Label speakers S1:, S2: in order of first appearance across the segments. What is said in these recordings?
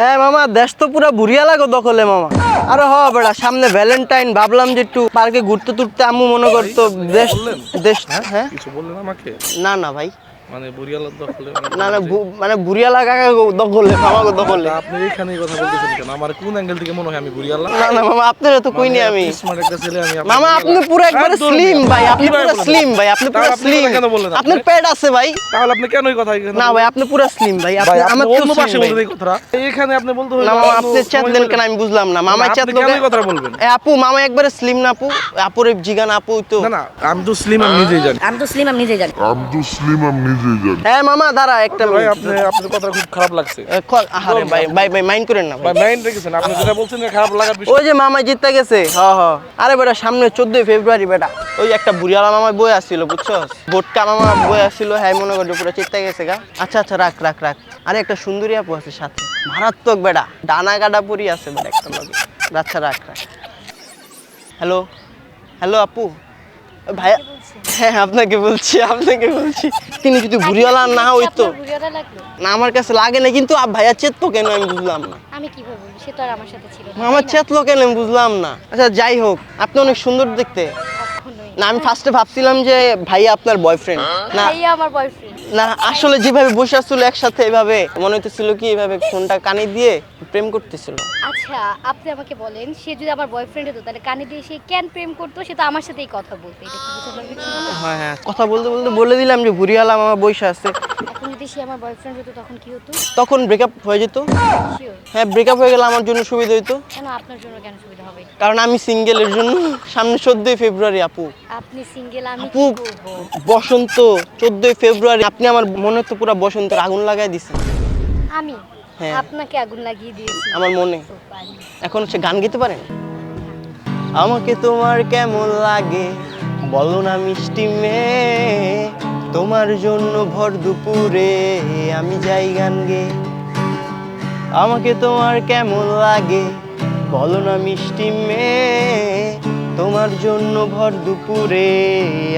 S1: হ্যাঁ মামা দেশ তো পুরা বুড়িয়া লাগো দখলে মামা। আরে হ বেড়া সামনে ভ্যালেন্টাইন ভাবলাম যে একটু পার্কে ঘুরতে টুরতে আমু মনে করতো দেশ দেশ হ্যাঁ?
S2: কিছু বললেন আমাকে?
S1: না না ভাই।
S2: মানে বুড়িয়ালার দখলে
S1: না না মানে বুড়িয়া লাগা দখলে মামা দখলে।
S2: আপনি এইখানে কথা বলতেছেন কেন? আমার কোন অ্যাঙ্গেল থেকে মনে হয় আমি বুড়িয়ালা?
S1: না না মামা আপনার তো কইনি আমি?
S2: স্মার্ট একটা ছেলে আমি
S1: মামা আপনি পুরো একবারে স্লিম ভাই আপনি পুরো স্লিম ভাই আপনি পুরো স্লিম
S2: কথা কেন বললেন
S1: আপনার পেট আছে ভাই।
S2: তাহলে আপনি কেন এই কথা
S1: না ভাই আপনি পুরো স্লিম ভাই
S2: ভাই
S1: আপনি
S2: আপনি
S1: আমার
S2: অন্য পাশে বলতে এই কথাটা। এইখানে আপনি বলতে হলে
S1: না মামা আপনি চ্যাট
S2: বলবেন।
S1: কেন আমি বুঝলাম না। মামা
S2: কেন
S1: লোকে
S2: বলবেন?
S1: এ আপু মামা একবারে স্লিম না আপু। আপুর জিগান আপু তো।
S2: না না আমি তো স্লিম আমি নিজেই জানি।
S3: আমি তো স্লিম আমি নিজেই জানি।
S4: আমি তো স্লিম আমি
S1: হ্যাঁ মামা দাঁড়া একটা
S2: ভাই আপনি আপনার কথা খুব খারাপ লাগছে।
S1: এ, ভাই ভাই ভাই মাইন্ড করেন না ভাই।
S2: ভাই মাইন্ড রেখেছেন। আপনি যেটা বলছেন খারাপ লাগার বিষয়
S1: ওই যে মামা জিততে গেছে। হ হ। আরে বেটা সামনে চোদ্দই ফেব্রুয়ারি বেটা। ওই একটা বুড়িয়ালা মামা বই আসছিল বুঝছ? ভোটকা মামা বই আসছিল হ্যাঁ মনে করছ পুরো চিত্তে গেছে গা। আচ্ছা আচ্ছা রাখ রাখ রাখ। আরে একটা সুন্দরী আপু আছে সাথে। মারাত্মক বেটা। ডানা কাটা পরি আছে বেটা একটা লগে আচ্ছা রাখ রাখ। হ্যালো হ্যালো আপু? ভাইয়া হ্যাঁ আপনাকে বলছি আপনাকে বলছি। তিনি যদি বুড়িওয়ালা না হইতো
S3: তো
S1: না আমার কাছে লাগে না কিন্তু ভাইয়া চেততো কেন আমি বুঝলাম না।
S3: আমি কি বলব? সে তো আর আমার সাথে ছিল
S1: আমার? চেতলো কেন আমি বুঝলাম না। আচ্ছা যাই হোক আপনি অনেক সুন্দর দেখতে। না আমি ফার্স্টে ভাবছিলাম যে ভাইয়া আপনার বয়ফ্রেন্ড না
S3: ভাইয়া আমার বয়ফ্রেন্ড
S1: না আসলে যেভাবে বসে আসছিল একসাথে এভাবে মনে হতেছিল কি এভাবে ফোনটা কানে দিয়ে প্রেম করতেছিল।
S3: আচ্ছা আপনি আমাকে বলেন সে যদি আমার বয়ফ্রেন্ড হতো তাহলে কানে দিয়ে সে কেন প্রেম করতো? সে তো আমার সাথেই কথা বলতো এটা কি না
S1: হ্যাঁ হ্যাঁ কথা বলতে বলতে বলে দিলাম যে ঘুরিয়ালাম আমার বসে আছে।
S3: যদি সে আমার বয়ফ্রেন্ড হতো তখন কি হতো?
S1: তখন ব্রেকআপ হয়ে যেত। হ্যাঁ ব্রেকআপ হয়ে গেলে আমার জন্য সুবিধা হইতো।
S3: কেন আপনার জন্য কেন সুবিধা হবে?
S1: কারণ আমি সিঙ্গেলের জন্য সামনে চোদ্দই ফেব্রুয়ারি আপু।
S3: আপনি সিঙ্গেল আমি
S1: আপু বসন্ত চোদ্দই ফেব্রুয়ারি আপনি আমার মনে তো পুরো বসন্তের আগুন লাগাই দিছেন।
S3: আমি?
S1: হ্যাঁ।
S3: আপনাকে আগুন লাগিয়ে দিয়েছি।
S1: আমার মনে। এখন হচ্ছে গান গেতে পারেন আমাকে তোমার কেমন লাগে? বলো না মিষ্টি মেয়ে। তোমার জন্য ভর দুপুরে আমি যাই গান গে। আমাকে তোমার কেমন লাগে? বলো না মিষ্টি মেয়ে, তোমার জন্য ভর দুপুরে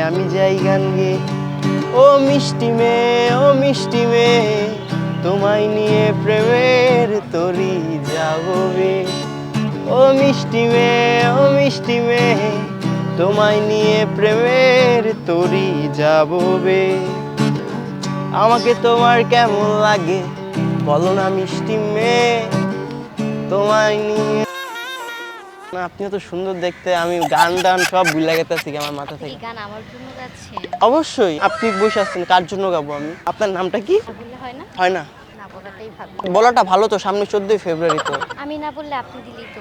S1: আমি যাই গান গে। ও মিষ্টি মেয়ে, ও মিষ্টি মেয়ে, তোমায় নিয়ে প্রেমের তরি যাববে ও মিষ্টি মেয়ে, ও মিষ্টি মেয়ে তোমায় নিয়ে প্রেমের তরি যাববে আমাকে তোমার কেমন লাগে? বলো না মিষ্টি মেয়ে তোমায় নিয়ে। আপনি তো সুন্দর দেখতে আমি গান টান সব ভুলে গেতেছি আমার মাথা থেকে।
S3: গান আমার জন্য গাচ্ছে
S1: অবশ্যই আপনি বসে আসছেন কার জন্য গাবো আমি? আপনার নামটা কি?
S3: হয় না?
S1: হয় না। বলাটা ভালো তো সামনে চোদ্দই ফেব্রুয়ারি তো।
S3: আমি না বললে আপনি দিলেই তো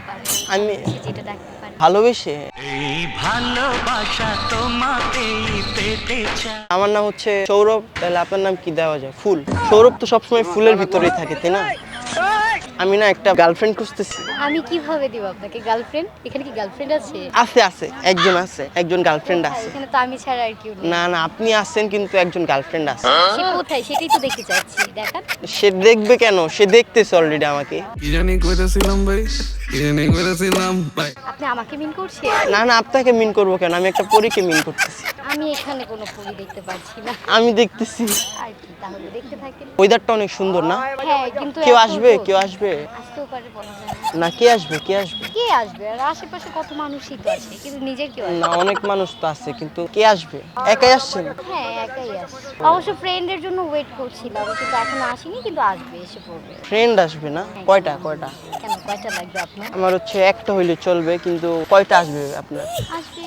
S1: আমি
S3: যেটা ডাকতে পারে।
S1: ভালোবেসে।
S5: এই ভালোবাসা তোমাকেই পেতে চাই।
S1: আমার নাম হচ্ছে সৌরভ তাহলে আপনার নাম কি দেওয়া যায়? ফুল। সৌরভ তো সবসময় ফুলের ভিতরেই থাকে তাই না? আমি না একটা গার্লফ্রেন্ড খুঁজতেছি।
S3: আমি কীভাবে দিব আপনাকে গার্লফ্রেন্ড এখানে কি গার্লফ্রেন্ড আছে?
S1: আছে আছে একজন আছে একজন গার্লফ্রেন্ড আছে।
S3: এখানে তো আমি ছাড়া আর কেউ নেই।
S1: না না আপনি আছেন কিন্তু একজন গার্লফ্রেন্ড আছে।
S3: সে কোথায়? সেটাই তো দেখতে চাচ্ছি দেখান।
S1: সে দেখবে কেন? সে দেখতেছে অলরেডি আমাকে।
S6: কি জানি কইতাছিলাম ভাই? কি জানি
S3: আপনি আমাকে মিন করছে
S1: না না আপনাকে মিন করব কেন? আমি একটা পরীকে মিন করতেছি।
S3: আমি এখানে কোনো ফুল দেখতে পাচ্ছি না।
S1: আমি দেখতেছি।
S3: আর কি তাহলে দেখতে থাকেন।
S1: ওয়েদারটা অনেক সুন্দর না?
S3: হ্যাঁ কিন্তু
S1: কেউ আসবে? কেউ আসবে?
S3: আসতেও পারে বলা যায় না।
S1: কে আসবে? কে আসবে?
S3: কে আসবে? আর আশেপাশে কত মানুষই তো আছে কিন্তু নিজের কেউ
S1: না অনেক মানুষ তো আছে কিন্তু কে আসবে? একাই আসছেন?
S3: হ্যাঁ একাই আসছে। অবশ্য ফ্রেন্ডের জন্য ওয়েট করছিলাম কিন্তু এখনও আসেনি কিন্তু আসবে এসে পড়বে।
S1: ফ্রেন্ড আসবে না? কয়টা কয়টা?
S3: কেন কয়টা লাগবে আপনার?
S1: আমার হচ্ছে একটা হইলে চলবে কিন্তু কয়টা আসবে আপনার?
S3: আসবে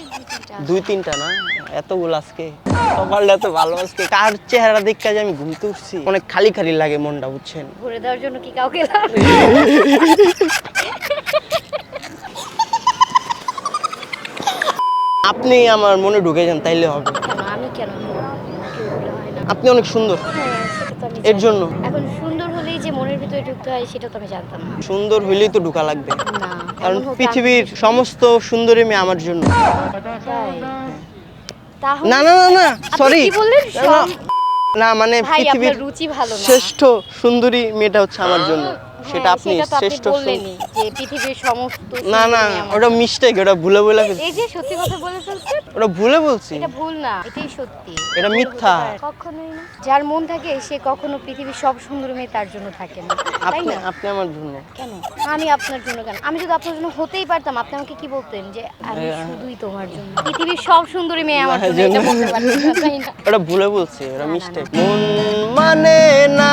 S3: দুই তিনটা।
S1: না? এতগুলো আজকে? সকালটা এত ভালো আজকে। কার চেহারা দেখতে যে আমি ঘুমতে উঠছি? অনেক খালি খালি লাগে মনটা বুঝছেন?
S3: ঘুরে দেওয়ার জন্য কি কাউকে
S1: আপনি আমার মনে ঢুকে যান তাইলে হবে।
S3: আমি কেন?
S1: আপনি অনেক সুন্দর।
S3: হ্যাঁ
S1: এর জন্য।
S3: এখন সুন্দর হলেই ভিতরে ঢুকতে হয় সেটা তো আমি জানতাম না।
S1: সুন্দর হইলেই তো ঢুকা লাগবে।
S3: না
S1: কারণ পৃথিবীর সমস্ত সুন্দরী মেয়ে আমার জন্য।
S3: তাই। তাহলে
S1: না না না না সরি
S3: কি বললেন?
S1: না মানে পৃথিবীর
S3: রুচি ভালো না।
S1: শ্রেষ্ঠ সুন্দরী মেয়েটা হচ্ছে আমার জন্য। সেটা
S3: হ্যাঁ,
S1: আপনি
S3: সেটা আপনি
S1: শ্রেষ্ঠ
S3: বললেনই যে পৃথিবীর সমস্ত
S1: না না ওটা মিস্টেক ওটা ভুলে বলে।
S3: এই যে সত্যি কথা বলে ফেলছেন?
S1: ওটা ভুলে বলছি।
S3: এটা ভুল না এটাই সত্যি।
S1: এটা মিথ্যা।
S3: কখনোই না। যার মন থাকে সে কখনো পৃথিবীর সব সুন্দর মেয়ে তার জন্য থাকে না।
S1: আপনি আপনি আমার জন্য।
S3: কেন? আমি আপনার জন্য কেন? আমি যদি আপনার জন্য হতেই পারতাম আপনি আমাকে কি বলতেন যে আমি
S1: হ্যাঁ।
S3: শুধুই তোমার জন্য। পৃথিবীর সব সুন্দরী মেয়ে আমার জন্য এটা বলতে পারতেন না,
S1: ওটা ভুলে বলছি ওটা মিস্টেক মন মানে না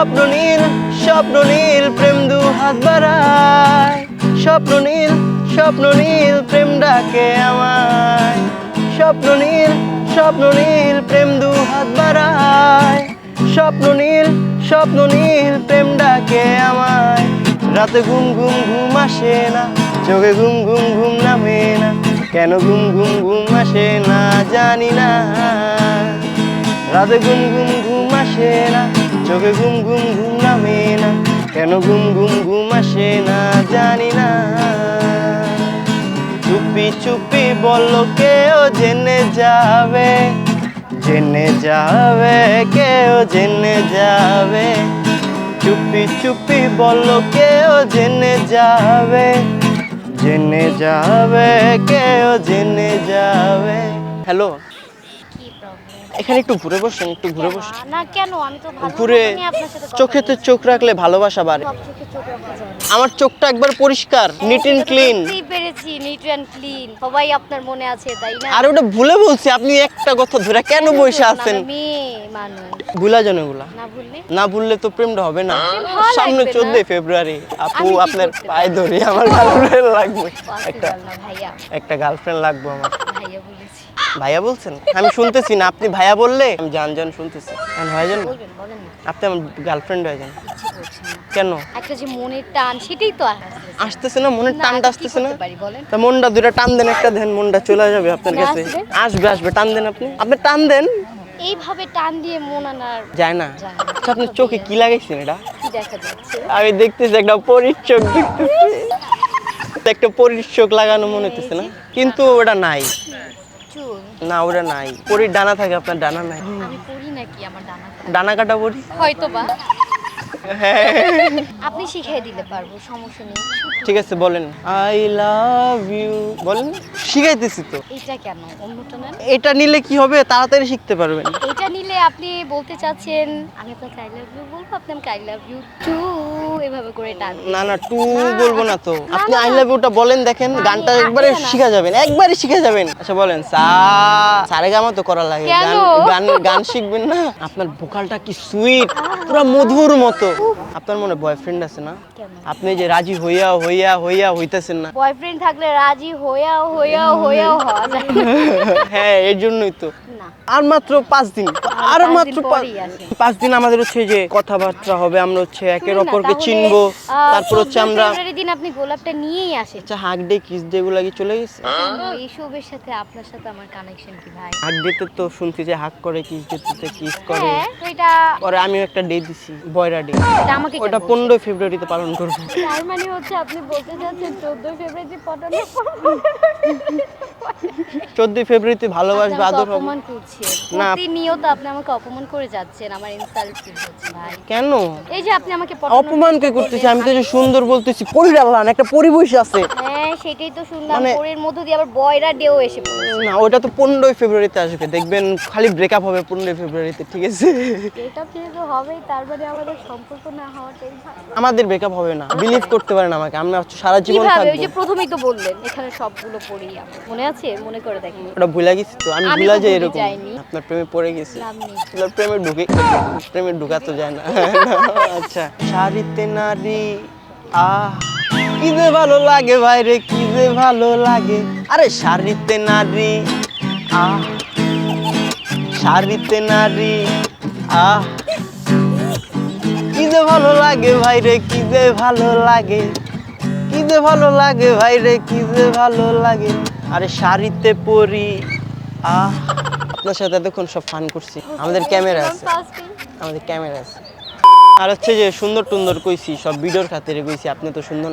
S1: স্বপ্ন নীল স্বপ্ন নীল, প্রেম দু হাত বাড়ায়। স্বপ্ন নীল স্বপ্ন নীল, প্রেম ডাকে আমায়। স্বপ্ন নীল স্বপ্ন নীল, প্রেম দু হাত বাড়ায়। স্বপ্ন নীল স্বপ্ন নীল, প্রেম ডাকে আমায়। রাতে ঘুম ঘুম ঘুম আসে না, চোখে ঘুম ঘুম ঘুম নামে না। কেন ঘুম ঘুম ঘুম আসে না জানি না। রাতে ঘুম ঘুম ঘুম আসে না চোখে ঘুম ঘুম ঘুম নামে না, কেন ঘুম ঘুম ঘুম আসে না জানি না। চুপি চুপি বলল কেউ জেনে যাবে জেনে যাবে, কেউ জেনে যাবে। চুপি চুপি বলল কেউ জেনে যাবে জেনে যাবে, কেউ জেনে যাবে। হ্যালো এখানে একটু ঘুরে বসেন একটু ঘুরে বসেন।
S3: না কেন? আমি তো ভালো
S1: ঘুরে
S3: কথা
S1: চোখেতে চোখ রাখলে ভালোবাসা বাড়ে।
S3: চোখে চোখ।
S1: আমার চোখটা একবার পরিষ্কার নিট এন্ড ক্লিন
S3: পেরেছি নিট অ্যান্ড ক্লিন সবাই আপনার মনে আছে তাই না?
S1: আর ওটা ভুলে বলছি আপনি একটা কথা ধরে কেন বসে আছেন?
S3: না, মেয়ে মানুষ।
S1: ভুলা যেন এগুলা।
S3: না ভুললে?
S1: না ভুললে তো প্রেমটা হবে না। সামনে। চোদ্দই ফেব্রুয়ারি আপু আপনার পায়ে ধরি আমার গার্লফ্রেন্ড লাগবে। একটা একটা গার্লফ্রেন্ড লাগবে আমার।
S3: ভাইয়া
S1: বলছেন? আমি শুনতেছি না আপনি ভাইয়া বললে আমি জান জান শুনতেছি হয়ে যান আপনি আমার গার্লফ্রেন্ড হয়ে যান। কেন?
S3: একটা যে মনের টান সেটাই তো আসতেছে।
S1: না মনের টানটা আসতেছে না? তা মনটা দুটা টান দেন একটা দেন মনটা চলে যাবে আপনার কাছে।
S3: আসবে?
S1: আসবে টান দেন আপনি। আপনি টান দেন।
S3: এইভাবে টান দিয়ে মন আনার
S1: যায় না। আচ্ছা আপনার চোখে কি লাগাইছেন এটা?
S3: কি দেখা যাচ্ছে?
S1: আমি দেখতেছি একটা পরীর চোখ দেখতেছি। একটা পরীর চোখ লাগানো মনে হইতেছে না। কিন্তু ওটা নাই।
S3: চুল
S1: না ওটা নাই। পরীর ডানা থাকে আপনার ডানা নাই।
S3: আমি পড়ি নাকি আমার ডানা
S1: ডানা কাটা পরি?
S3: হয়তো বা
S1: হ্যাঁ।
S3: আপনি শিখিয়ে দিতে পারব সমস্যা নেই।
S1: ঠিক আছে বলেন। আই লাভ ইউ বলেন শিখাইতেছি তো।
S3: এইটা কেন? অন্যটা নেন
S1: এটা নিলে কি হবে? তাড়াতাড়ি শিখতে পারবেন।
S3: এটা নিলে আপনি বলতে চাচ্ছেন আমি আপনাকে আই লাভ ইউ বলব আপনি আমাকে আই লাভ ইউ টু এভাবে করে টান
S1: না না টু বলব না তো। আপনি আই লাভ ইউটা বলেন দেখেন গানটা একবারে শিখা যাবেন একবারে শিখে যাবেন। আচ্ছা বলেন সা সারে গামা তো করা লাগে। গান গান গান শিখবেন না। আপনার ভোকালটা কি সুইট? পুরো মধুর মতো। আপনার মনে বয়ফ্রেন্ড আছে না? আপনি যে রাজি হইয়া হইয়া হইয়া হইতেছেন না।
S3: বয়ফ্রেন্ড থাকলে রাজি হইয়াও হওয়া যায়।
S1: হ্যাঁ এর জন্যই তো। আর মাত্র পাঁচ দিন আর মাত্র। পাঁচ দিন আমাদের হচ্ছে যে কথাবার্তা হবে আমরা হচ্ছে একের অপরকে চিনবো তারপর হচ্ছে
S3: 14
S1: আমরা
S3: দিন আপনি গোলাপটা নিয়েই আসেন।
S1: আচ্ছা হাক ডে কিস ডে গুলা কি চলে গেছে?
S3: এইসবের সাথে আপনার সাথে আমার কানেকশন কি ভাই?
S1: হাক ডেতে তো শুনছি যে হাক করে কিস ডেতে কিস করে
S3: হ্যাঁ তো
S1: পরে আমিও একটা ডে দিছি বয়রা ডে
S3: এটা আমাকে
S1: ওটা
S3: বলছেন?
S1: পনেরোই ফেব্রুয়ারিতে পালন করব।
S3: তার মানে হচ্ছে আপনি বলতে চাচ্ছেন চোদ্দই ফেব্রুয়ারি পটানো
S1: চোদ্দই ফেব্রুয়ারিতে ভালোবাসবে আদর
S3: অপমান করছেন।
S1: না।
S3: প্রতিনিয়ত আপনি আমাকে অপমান করে যাচ্ছেন আমার ইনসাল্ট ভাই।
S1: কেন?
S3: এই যে আপনি আমাকে
S1: অপমান কে করতেছি? আমি তো যে সুন্দর বলতেছি একটা পরিবেশ আছে।
S3: হ্যাঁ সেটাই তো শুনলাম
S1: মানে-
S3: পরের মধ্য দিয়ে আবার বয়রা ডেও এসে
S1: না ওটা তো ফেব্রুয়ারিতে আসবে দেখবেন খালি ব্রেকআপ হবে ফেব্রুয়ারিতে ঠিক আছে?
S3: এটা কিন্তু হবেই তার মানে আমাদের সম্পর্ক না হওয়াটাই
S1: আমাদের ব্রেকআপ হবে না বিলিভ করতে পারেন আমাকে আমি হচ্ছে সারা জীবন
S3: কীভাবে ওই যে প্রথমেই তো বললেন এখানে সবগুলো পড়ি আমার। মনে আছে মনে করে দেখেন।
S1: ওটা ভুলে গেছি তো আমি ভুলা যাই এরকম। আপনার প্রেমে পড়ে গেছি। আপনার প্রেমে ঢুকে প্রেমে ঢুকা তো যায় না। আচ্ছা। শাড়িতে নারী আহ কি যে ভালো লাগে ভাইরে কি যে ভালো লাগে। আরে শাড়িতে নারী আহ শাড়িতে নারী আহ যে ভালো লাগে ভাই রে কি যে ভালো লাগে। কি যে ভালো লাগে ভাই রে কি যে ভালো লাগে। আরে শাড়িতে পরি। আহ, আপনার সাথে এতক্ষণ সব ফান করছি। আমাদের ক্যামেরা আছে। আমাদের ক্যামেরা আছে। আর হচ্ছে যে সুন্দর টুন্দর কইছি, সব ভিডিওর খাতিরে কইছি, আপনি তো সুন্দর না।